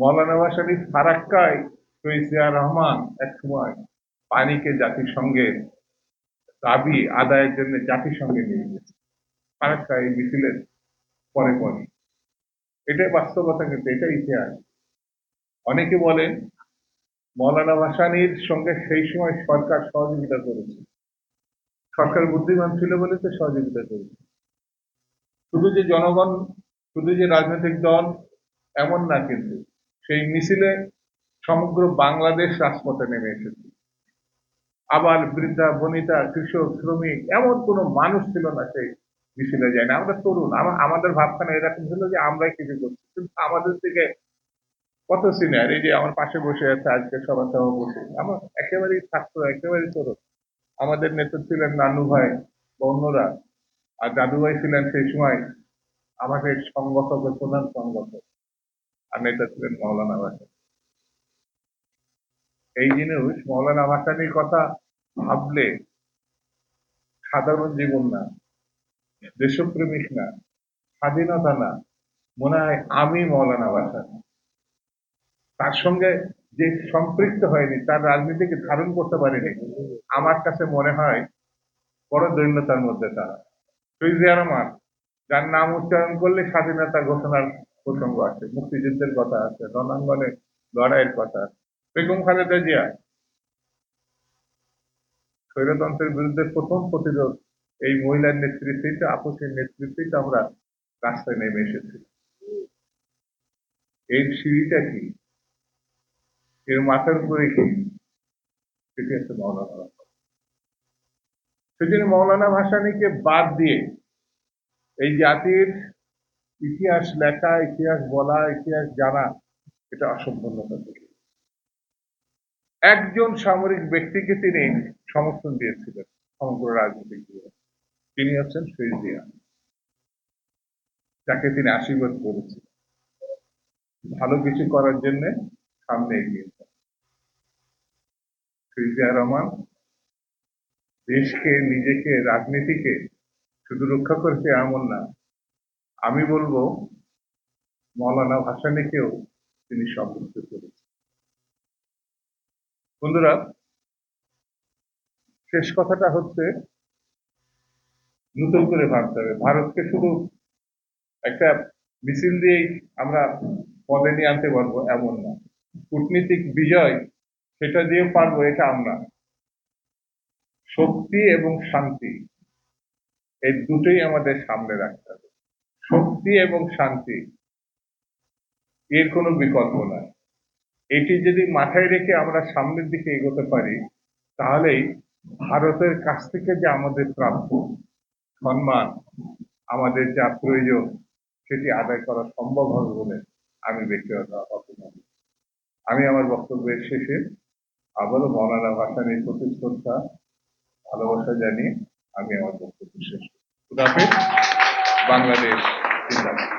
মৌলানা ভাসানী ফারাক্কায় ফৈজিয়া রহমান এক সময় পানিকে জাতিসংঘের দাবি আদায়ের জন্য জাতিসংঘে নিয়ে গেছে। ফারাক্কা এই মিছিলের পরে পরে। এটাই বাস্তবতা কিন্তু, এটাই ইতিহাস। অনেকে বলেন মৌলানা ভাসানীর সঙ্গে সেই সময় সরকার সহযোগিতা করেছে। সরকার বুদ্ধিমান ছিল বলে তো সহযোগিতা করেছে। শুধু যে জনগণ, শুধু যে রাজনৈতিক দল, এমন না কিন্তু। সেই মিছিলে সমগ্র বাংলাদেশ রাজপথে নেমে এসেছে। আবার বৃদ্ধা, বনিতা, কৃষক, শ্রমিক, এমন কোনো মানুষ ছিল না সেই মিছিলে যায় না। আমরা তরুণ, আমা- আমাদের ভাবখানা এরকম ছিল যে আমরাই কিছু করছি। কিন্তু আমাদের থেকে কত সিনিয়র এই যে আমার পাশে বসে আছে আজকে সভা সভাপতি আমার একেবারেই ছাত্র, একেবারেই তরুণ। আমাদের নেতা ছিলেন নানু ভাই অন্যরা, আর দাদু ভাই ছিলেন সেই সময় আমাদের সংগঠকের প্রধান সংগঠক। আর নেতা ছিলেন মৌলানা ভাসানী এই জিনিস মৌলানা ভাসানির কথা ভাবলে সাধারণ জীবন না, দেশপ্রেমিক না, স্বাধীনতা না, মনে হয় আমি মৌলানা ভাসানি তার সঙ্গে যে সম্পৃক্ত হয়নি, তার রাজনীতিকে ধারণ করতে পারেনি, আমার কাছে মনে হয় বড় দৈন্যতার মধ্যে তারা। ফৈজিয়া রহমান, যার নাম উচ্চারণ করলে স্বাধীনতা ঘোষণার প্রসঙ্গ আছে মুক্তিযুদ্ধের কথা আছে, রণাঙ্গনে লড়াইয়ের কথা আছে। বেগম খালেদা জিয়া স্বৈরতন্ত্রের বিরুদ্ধে প্রথম প্রতিরোধ এই মহিলার নেতৃত্বেই তো, আপসের নেতৃত্বেই তো আমরা রাস্তায় নেমে এসেছি। এর সিঁড়িটা কি? এর মাথার উপরে কি? সেটি হচ্ছে মৌলানা। সেজন্য মৌলানা ভাসানীকে বাদ দিয়ে এই জাতির ইতিহাস লেখা, ইতিহাস বলা, ইতিহাস জানা, এটা অসম্পূর্ণতা থেকে। একজন সামরিক ব্যক্তিকে তিনি সমর্থন দিয়েছিলেন সমগ্র রাজনৈতিক জীবনে। তিনি হচ্ছেন শহীদ যাকে তিনি আশীর্বাদ করেছিলেন ভালো কিছু করার জন্য সামনে এগিয়েছেন শহীদ জিয়া রহমান দেশকে, নিজেকে, রাজনীতিকে শুধু রক্ষা করেছে এমন না আমি বলব, মৌলানা ভাসানীকেও তিনি সমৃদ্ধ করেছেন। বন্ধুরা, শেষ কথাটা হচ্ছে, নতুন করে ভাবতে হবে। ভারতকে শুধু একটা মিছিল দিয়েই আমরা পদে নিয়ে আনতে পারব এমন না। কূটনীতিক বিজয়, সেটা দিয়ে পারব, এটা আমরা। শক্তি এবং শান্তি, এই দুটোই আমাদের সামনে রাখতে হবে। শক্তি এবং শান্তি। এর কোনো বিকল্প নাই। এটি যদি মাথায় রেখে আমরা সামনের দিকে এগোতে পারি, তাহলেই ভারতের কাছ থেকে যে আমাদের প্রাপ্য সম্মান, আমাদের যা প্রয়োজন, সেটি আদায় করা সম্ভব হবে বলে আমি ব্যক্তিগত অপমান আমি আমার বক্তব্যের শেষে আবারও মৌলানা ভাসানির প্রতি শ্রদ্ধা, ভালোবাসা জানিয়ে আমি আমার বক্তব্য শেষ বাংলাদেশ Exacto.